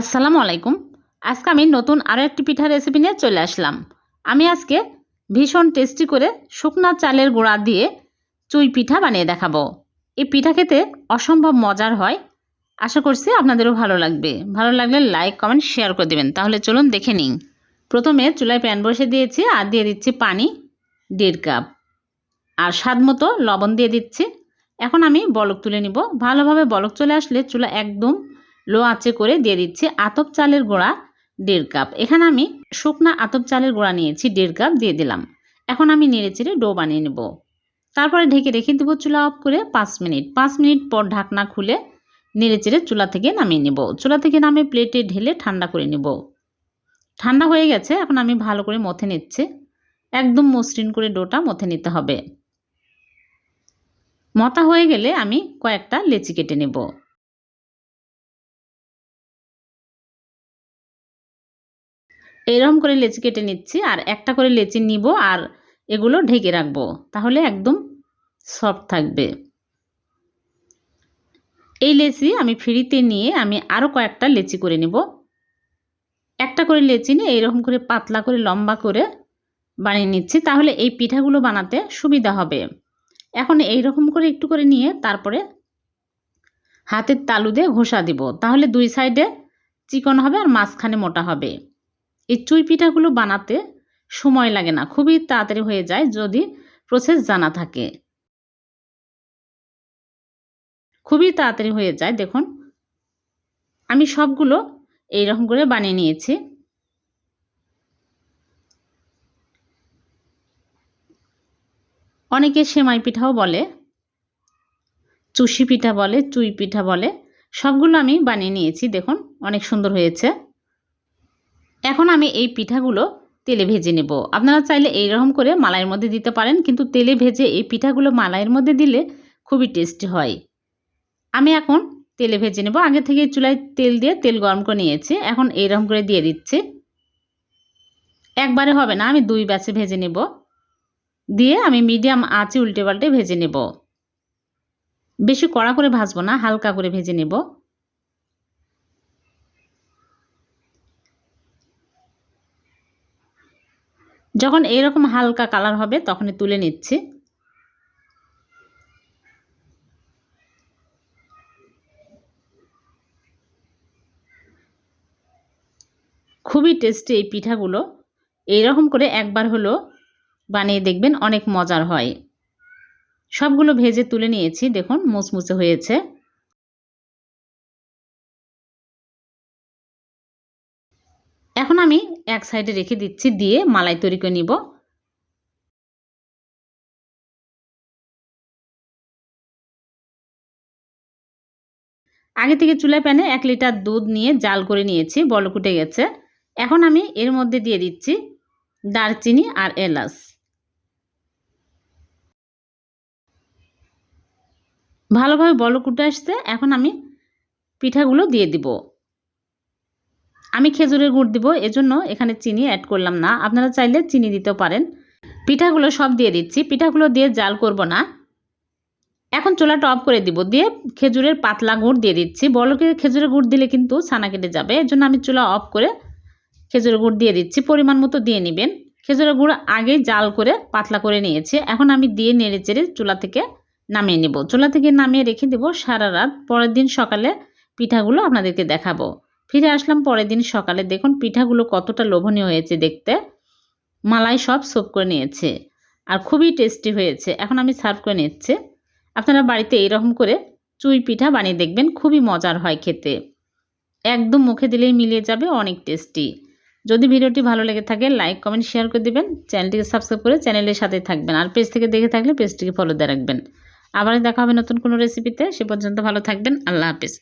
আসসালামু আলাইকুম। আজকে আমি নতুন আরও একটি পিঠা রেসিপি নিয়ে চলে আসলাম। আমি আজকে ভীষণ টেস্টি করে শুকনা চালের গুঁড়া দিয়ে চুই পিঠা বানিয়ে দেখাবো। এই পিঠা খেতে অসম্ভব মজার হয়। আশা করছি আপনাদেরও ভালো লাগবে। ভালো লাগলে লাইক কমেন্ট শেয়ার করে দেবেন। তাহলে চলুন দেখে নিন প্রথমে চুলায় প্যান বসে দিয়েছি আর দিয়ে দিচ্ছি পানি দেড় কাপ আর স্বাদ মতো লবণ দিয়ে দিচ্ছি। এখন আমি বলক তুলে নিব। ভালোভাবে বলক চলে আসলে চুলা একদম লো আঁচে করে দিয়ে দিচ্ছি আতপ চালের গোড়া দেড় কাপ। এখানে আমি শুকনা আতপ চালের গোড়া নিয়েছি দেড় কাপ দিয়ে দিলাম। এখন আমি নেড়ে চেড়ে ডো বানিয়ে নেব। তারপরে ঢেকে রেখে দেবো চুলা অফ করে পাঁচ মিনিট। পাঁচ মিনিট পর ঢাকনা খুলে নেড়ে চেড়ে চুলা থেকে নামিয়ে নেব। চুলা থেকে নামে প্লেটে ঢেলে ঠান্ডা করে নেব। ঠান্ডা হয়ে গেছে, এখন আমি ভালো করে মথে নিচ্ছি। একদম মসৃণ করে ডোটা মথে নিতে হবে। মতা হয়ে গেলে আমি কয়েকটা লেচি কেটে নেব। এইরকম করে লেচি কেটে নিচ্ছি, আর একটা করে লেচি নিব আর এগুলো ঢেকে রাখব, তাহলে একদম সফট থাকবে। এই লেচি আমি ফ্রিতে নিয়ে আমি আরও কয়েকটা লেচি করে নেব। একটা করে লেচি নিয়ে এইরকম করে পাতলা করে, লম্বা করে বানিয়ে নিচ্ছি, তাহলে এই পিঠাগুলো বানাতে সুবিধা হবে। এখন এই রকম করে একটু করে নিয়ে তারপরে হাতের তালু দিয়ে ঘষা দিব, তাহলে দুই সাইডে চিকন হবে আর মাঝখানে মোটা হবে। এই চুই পিঠাগুলো বানাতে সময় লাগে না, খুবই তাড়াতাড়ি হয়ে যায় যদি প্রসেস জানা থাকে। খুবই তাড়াতাড়ি হয়ে যায়, দেখুন। আমি সবগুলো এইরকম করে বানিয়ে নিয়েছি। অনেকে সেমাই পিঠাও বলে, চুষি পিঠা বলে, চুই পিঠা বলে, সবগুলো আমি বানিয়ে নিয়েছি, দেখুন, অনেক সুন্দর হয়েছে। এখন আমি এই পিঠাগুলো তেলে ভেজে নেব। আপনারা চাইলে এই রকম করে মালাইয়ের মধ্যে দিতে পারেন, কিন্তু তেলে ভেজে এই পিঠাগুলো মালাইয়ের মধ্যে দিলে খুবই টেস্টি হয়। আমি এখন তেলে ভেজে নেব। আগে থেকে চুলায় তেল দিয়ে তেল গরম করে নিয়েছি। এখন এইরকম করে দিয়ে দিচ্ছি। একবারে হবে না, আমি দুই ব্যাচে ভেজে নেব। দিয়ে আমি মিডিয়াম আঁচে উল্টে পাল্টে ভেজে নেব। বেশি কড়া করে ভাজবো না, হালকা করে ভেজে নেব। যখন এরকম হালকা কালার হবে, তখনই তুলে নিচ্ছি। খুবই টেস্টি এই পিঠাগুলো। এইরকম করে একবার হলো বানিয়ে দেখবেন, অনেক মজার হয়। সবগুলো ভেজে তুলে নিয়েছি, দেখুন, মুচমুচে হয়েছে। এখন আমি এক সাইডে রেখে দিচ্ছি, দিয়ে মালাই তৈরি করে নিব। আগে থেকে চুলায় প্যানে এক লিটার দুধ নিয়ে জাল করে নিয়েছি বলকুটে গেছে। এখন আমি এর মধ্যে দিয়ে দিচ্ছি দারচিনি আর এলাচ। ভালোভাবে বলকুটে আসছে, এখন আমি পিঠাগুলো দিয়ে দিব। আমি খেজুরের গুড় দিব, এজন্য এখানে চিনি অ্যাড করলাম না। আপনারা চাইলে চিনি দিতেও পারেন। পিঠাগুলো সব দিয়ে দিচ্ছি। পিঠাগুলো দিয়ে জাল করব না। এখন চোলাটা অফ করে দিব। দিয়ে খেজুরের পাতলা গুড় দিয়ে দিচ্ছি। বলকে খেজুরের গুড় দিলে কিন্তু ছানা কেটে যাবে। এর জন্য আমি চুলা অফ করে খেজুরের গুড় দিয়ে দিচ্ছি। পরিমাণ মতো দিয়ে নেবেন। খেজুরের গুঁড়ো আগেই জাল করে পাতলা করে নিয়েছি। এখন আমি দিয়ে নেড়ে চেড়ে চুলা থেকে নামিয়ে নেব। চুলা থেকে নামিয়ে রেখে দেব সারা রাত। পরের দিন সকালে পিঠাগুলো আপনাদেরকে দেখাবো। ফিরে আসলাম পরের দিন সকালে। দেখুন, পিঠাগুলো কতটা লোভনীয় হয়েছে দেখতে। মালাই সব সোপ করে নিয়েছে আর খুবই টেস্টি হয়েছে। এখন আমি সার্ভ করে নিচ্ছি। আপনারা বাড়িতে এইরকম করে চুই পিঠা বানিয়ে দেখবেন, খুবই মজার হয় খেতে। একদম মুখে দিলেই মিলিয়ে যাবে, অনেক টেস্টি যদি ভিডিওটি ভালো লেগে থাকে লাইক কমেন্ট শেয়ার করে দেবেন। চ্যানেলটিকে সাবস্ক্রাইব করে চ্যানেলের সাথে থাকবেন আর পেজ থেকে দেখে থাকলে পেজটিকে ফলো দিয়ে রাখবেন। আবার দেখা হবে নতুন কোনো রেসিপিতে সে পর্যন্ত ভালো থাকবেন। আল্লাহ হাফিজ।